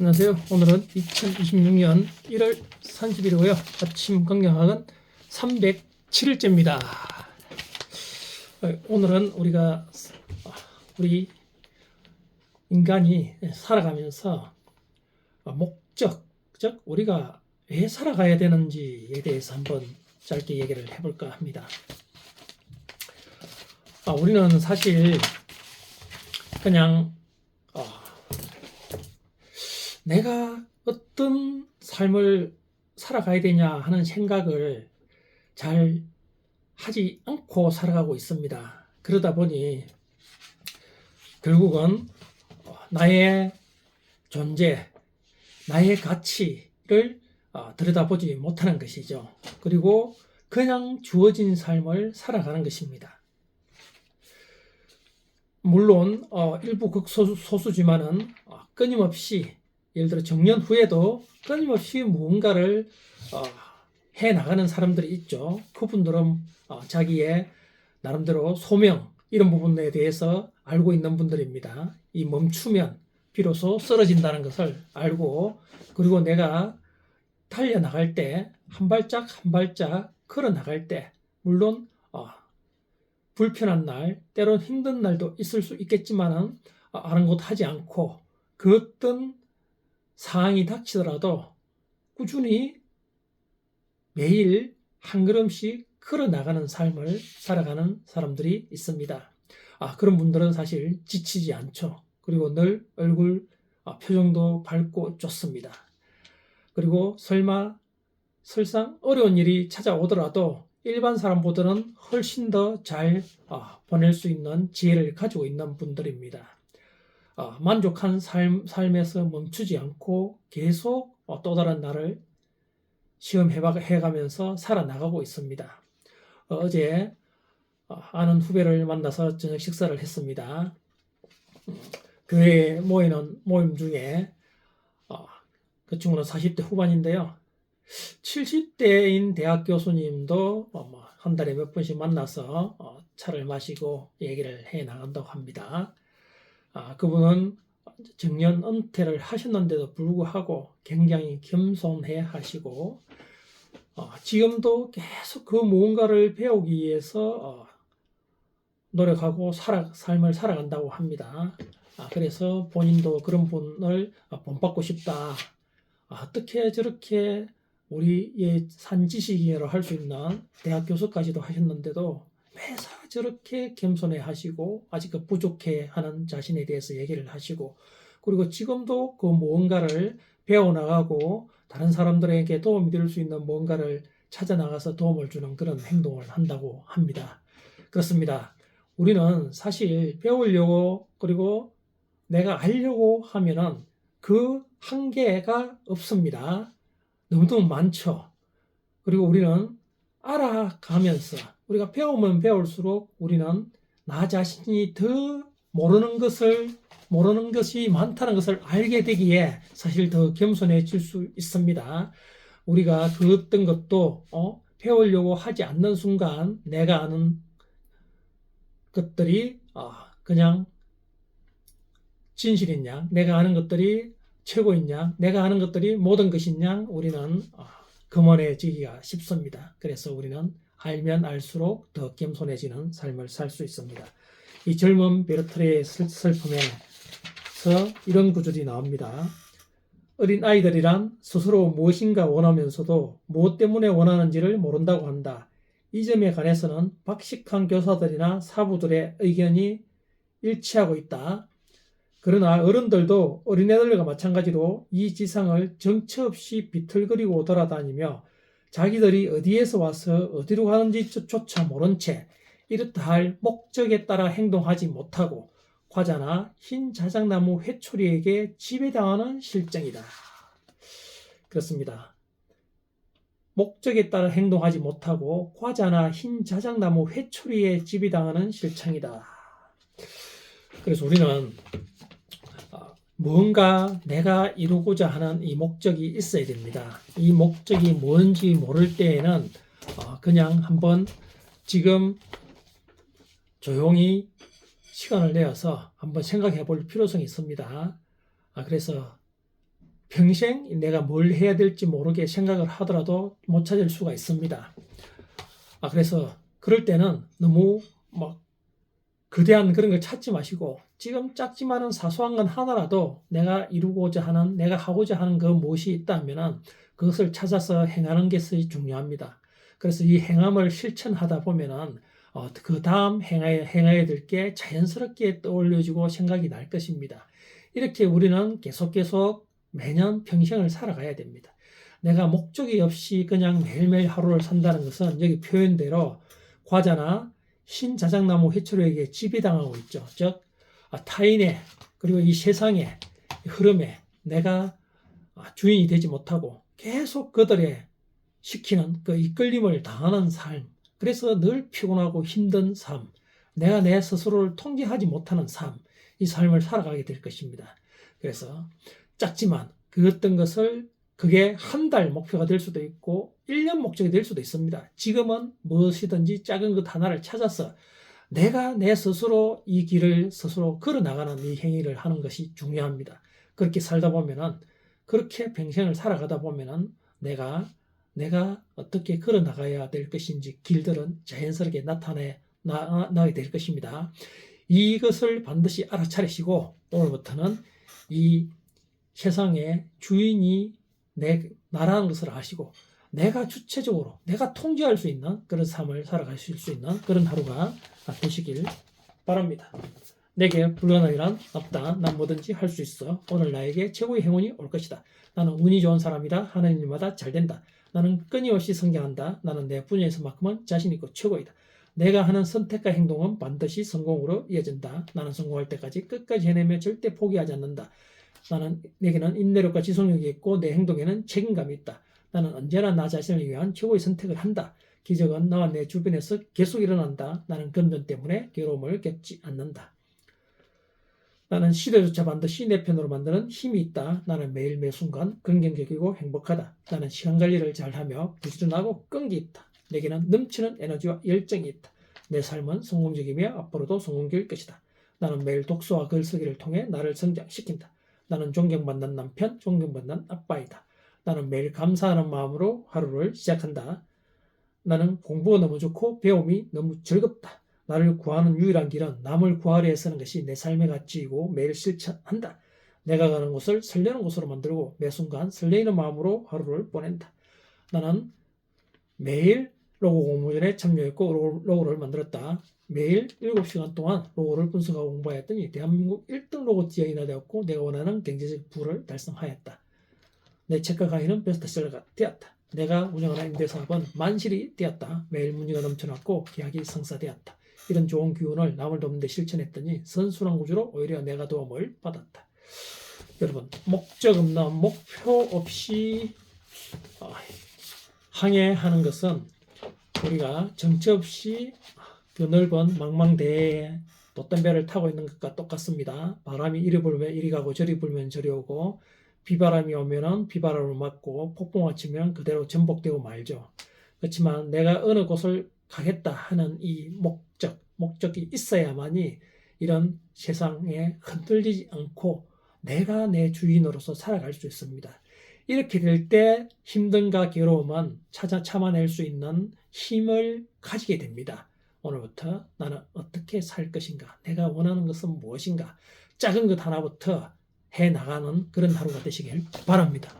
안녕하세요. 오늘은 2026년 1월 30일이고요. 아침 건강학은 307일째입니다. 오늘은 우리가 우리 인간이 살아가면서 목적, 즉 우리가 왜 살아가야 되는지에 대해서 한번 짧게 얘기를 해볼까 합니다. 아, 우리는 사실 그냥 어, 내가 어떤 삶을 살아가야 되냐 하는 생각을 잘 하지 않고 살아가고 있습니다. 그러다 보니 결국은 나의 존재, 나의 가치를 어, 들여다보지 못하는 것이죠. 그리고 그냥 주어진 삶을 살아가는 것입니다. 물론 어, 일부 극소수지만은 어, 끊임없이 예를 들어 정년 후에도 끊임없이 무언가를 어, 해 나가는 사람들이 있죠. 그분들은 어, 자기의 나름대로 소명 이런 부분에 대해서 알고 있는 분들입니다. 이 멈추면 비로소 쓰러진다는 것을 알고 그리고 내가 달려 나갈 때 한 발짝 한 발짝 걸어 나갈 때 물론 어, 불편한 날, 때론 힘든 날도 있을 수 있겠지만은 어, 아랑곳하지 않고 그 어떤 상황이 닥치더라도 꾸준히 매일 한 걸음씩 걸어 나가는 삶을 살아가는 사람들이 있습니다. 아, 그런 분들은 사실 지치지 않죠. 그리고 늘 얼굴 아, 표정도 밝고 좋습니다. 그리고 설마 설상 어려운 일이 찾아오더라도 일반 사람보다는 훨씬 더 잘 보낼 수 있는 지혜를 가지고 있는 분들입니다. 어, 만족한 삶, 삶에서 멈추지 않고 계속 어, 또 다른 날을 시험해가면서 살아나가고 있습니다. 어, 제 아는 후배를 만나서 저녁 식사를 했습니다. 교회 모이는 모임 중에 그 친구는 40대 후반인데요. 70대인 대학 교수님도 뭐한 달에 몇 번씩 만나서 차를 마시고 얘기를 해 나간다고 합니다. 아, 그분은 정년 은퇴를 하셨는데도 불구하고 굉장히 겸손해 하시고 어, 지금도 계속 그 무언가를 배우기 위해서 어, 노력하고 살아, 삶을 살아간다고 합니다. 아, 그래서 본인도 그런 분을 어, 본받고 싶다. 아, 어떻게 저렇게 우리의 산지식이라 할수 있는 대학 교수까지도 하셨는데도 매사 저렇게 겸손해 하시고 아직 그 부족해 하는 자신에 대해서 얘기를 하시고 그리고 지금도 그 무언가를 배워나가고 다른 사람들에게 도움이 될 수 있는 무언가를 찾아 나가서 도움을 주는 그런 행동을 한다고 합니다. 그렇습니다. 우리는 사실 배우려고 그리고 내가 알려고 하면은 그 한계가 없습니다. 너무너무 많죠. 그리고 우리는 알아가면서 우리가 배우면 배울수록 우리는 나 자신이 더 모르는 것을 모르는 것이 많다는 것을 알게 되기에 사실 더 겸손해질 수 있습니다. 우리가 그 어떤 것도 어, 배우려고 하지 않는 순간 내가 아는 것들이 어, 그냥 진실이냐, 내가 아는 것들이 최고이냐, 내가 아는 것들이 모든 것이냐, 우리는 어, 금원해지기가 쉽습니다. 그래서 우리는 알면 알수록 더 겸손해지는 삶을 살 수 있습니다. 이 젊은 베르트레의 슬픔에서 이런 구절이 나옵니다. 어린 아이들이란 스스로 무엇인가 원하면서도 무엇 때문에 원하는지를 모른다고 한다. 이 점에 관해서는 박식한 교사들이나 사부들의 의견이 일치하고 있다. 그러나 어른들도 어린애들과 마찬가지로 이 지상을 정처 없이 비틀거리고 돌아다니며 자기들이 어디에서 와서 어디로 가는지조차 모른 채 이렇다 할 목적에 따라 행동하지 못하고 과자나 흰 자작나무 회초리에게 지배당하는 실정이다. 그렇습니다. 목적에 따라 행동하지 못하고 과자나 흰 자작나무 회초리에 지배당하는 실정이다. 그래서 우리는 뭔가 내가 이루고자 하는 이 목적이 있어야 됩니다. 이 목적이 뭔지 모를 때에는 어, 그냥 한번 지금 조용히 시간을 내어서 한번 생각해 볼 필요성이 있습니다. 아, 그래서 평생 내가 뭘 해야 될지 모르게 생각을 하더라도 못 찾을 수가 있습니다. 아, 그래서 그럴 때는 너무 막 거대한 그런 걸 찾지 마시고 지금 작지만은 사소한 건 하나라도 내가 이루고자 하는 내가 하고자 하는 그 무엇이 있다면은 그것을 찾아서 행하는 것이 중요합니다. 그래서 이 행함을 실천하다 보면은 어, 그 다음 행해야, 행해야 될게 자연스럽게 떠올려지고 생각이 날 것입니다. 이렇게 우리는 계속 계속 매년 평생을 살아가야 됩니다. 내가 목적이 없이 그냥 매일매일 하루를 산다는 것은 여기 표현대로 과자나 신자작나무 해초류에게 지배당하고 있죠. 즉 아, 타인의 그리고 이 세상의 흐름에 내가 아, 주인이 되지 못하고 계속 그들의 시키는 그 이끌림을 당하는 삶. 그래서 늘 피곤하고 힘든 삶. 내가 내 스스로를 통제하지 못하는 삶. 이 삶을 살아가게 될 것입니다. 그래서 작지만 그 어떤 것을 그게 한 달 목표가 될 수도 있고 1년 목적이 될 수도 있습니다. 지금은 무엇이든지 작은 것 하나를 찾아서 내가 내 스스로 이 길을 스스로 걸어 나가는 이 행위를 하는 것이 중요합니다. 그렇게 살다 보면은 그렇게 평생을 살아가다 보면은 내가 내가 어떻게 걸어 나가야 될 것인지 길들은 자연스럽게 나타내 나, 나게 될 것입니다. 이것을 반드시 알아차리시고 오늘부터는 이 세상의 주인이 내 나라는 것을 아시고 내가 주체적으로 내가 통제할 수 있는 그런 삶을 살아가실 수 있는 그런 하루가 되시길 바랍니다. 내게 불가능한 일은 없다. 난 뭐든지 할 수 있어. 오늘 나에게 최고의 행운이 올 것이다. 나는 운이 좋은 사람이다. 하는 일마다 잘 된다. 나는 끊임없이 성장한다. 나는 내 분야에서만큼은 자신 있고 최고이다. 내가 하는 선택과 행동은 반드시 성공으로 이어진다. 나는 성공할 때까지 끝까지 해내며 절대 포기하지 않는다. 나는 내게는 인내력과 지속력이 있고 내 행동에는 책임감이 있다. 나는 언제나 나 자신을 위한 최고의 선택을 한다. 기적은 나와 내 주변에서 계속 일어난다. 나는 근전 때문에 괴로움을 겪지 않는다. 나는 시대조차 반드시 내 편으로 만드는 힘이 있다. 나는 매일 매 순간 긍정적이고 행복하다. 나는 시간 관리를 잘하며 부지런하고 끈기 있다. 내게는 넘치는 에너지와 열정이 있다. 내 삶은 성공적이며 앞으로도 성공적일 것이다. 나는 매일 독서와 글쓰기를 통해 나를 성장시킨다. 나는 존경받는 남편, 존경받는 아빠이다. 나는 매일 감사하는 마음으로 하루를 시작한다. 나는 공부가 너무 좋고 배움이 너무 즐겁다. 나를 구하는 유일한 길은 남을 구하려 애쓰는 것이 내 삶의 가치이고 매일 실천한다. 내가 가는 곳을 설레는 곳으로 만들고 매 순간 설레이는 마음으로 하루를 보낸다. 나는 매일 로고 공모전에 참여했고 로고를 만들었다. 매일 7시간 동안 로고를 분석하고 공부하였더니 대한민국 1등 로고 디자이너 되었고 내가 원하는 경제적 부를 달성하였다. 내 책과 강의는 베스트셀러가 되었다. 내가 운영하는 임대사업은 만실이 되었다. 매일 문의가 넘쳐났고 계약이 성사되었다. 이런 좋은 기운을 남을 돕는 데 실천했더니 선순환 구조로 오히려 내가 도움을 받았다. 여러분 목적 없는 목표 없이 어, 항해하는 것은 우리가 정처 없이 그 넓은 망망대해에 돛담배를 타고 있는 것과 똑같습니다. 바람이 이리 불면 이리 가고 저리 불면 저리 오고 비바람이 오면은 비바람을 맞고 폭풍이 치면 그대로 전복되고 말죠. 그렇지만 내가 어느 곳을 가겠다 하는 이 목적, 목적이 있어야만이 이런 세상에 흔들리지 않고 내가 내 주인으로서 살아갈 수 있습니다. 이렇게 될 때 힘든가 괴로움은 찾아 참아낼 수 있는 힘을 가지게 됩니다. 오늘부터 나는 어떻게 살 것인가? 내가 원하는 것은 무엇인가? 작은 것 하나부터 해 나가는 그런 하루가 되시길 바랍니다.